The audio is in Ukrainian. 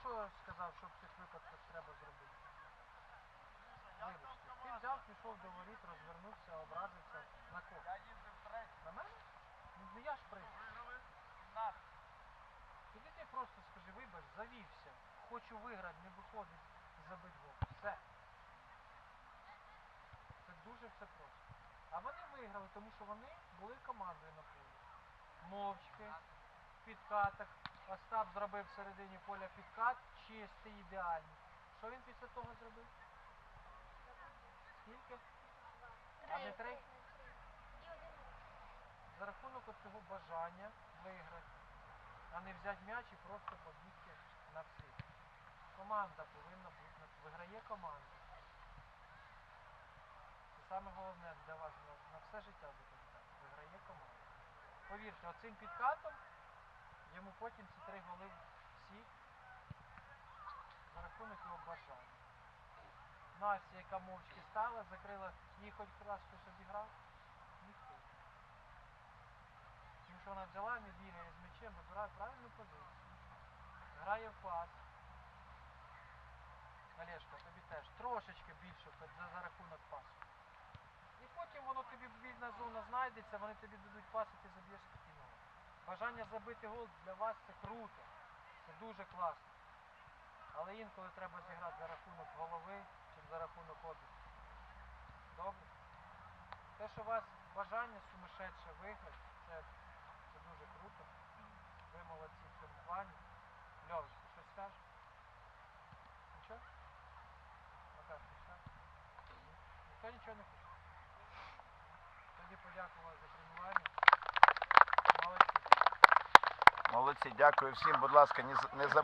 що сказав, що в цих випадках треба зробити? Вибачте, ти взяв, пішов до воріт, розвернувся, образився. На кого? Я їздив третій. На мене? Ну не я ж прийшов. Виграли 17. Тоді ти просто скажи, вибач, завівся. Хочу виграти, не виходить забить гол. Все. Це дуже все просто. А вони виграли, тому що вони були командою на полі. Мовчки, в підкатах. Остап зробив в середині поля підкат, чистий, ідеальний. Що він після того зробив? Скільки? А не три? За рахунок цього бажання виграти, а не взяти м'яч і просто побігти на всіх. Команда повинна бути, виграє команда. Це саме головне для вас на, на все життя запам'ятати. Виграє команда. Повірте, оцим підкатом йому потім ці три голи всі за рахунок його бажання. Настя, яка мовчки стала, закрила, їй хоч раз хтось обіграв? Ніхто. Тому що вона взяла, не бігає з м'ячем, вибирає правильну позицію. Грає в пас. Олешка, тобі теж трошечки більше за, за рахунок пасу. І потім воно тобі вільна зона знайдеться, вони тобі дадуть пас, і ти заб'єш спокійно. Бажання забити гол для вас це круто. Це дуже класно. Але інколи треба зіграти за рахунок голови, чим за рахунок обігу. Добре? Те, що у вас бажання сумасшедше виграти, це, це дуже круто. Ви молодці в цьому плані. Льович, ти щось скажеш? Нічого? Макар, ти скажеш? Ні? Ніхто нічого не хоче. Тоді подякували за тренування. Молодці. Дякую всім. Будь ласка, не забувайте.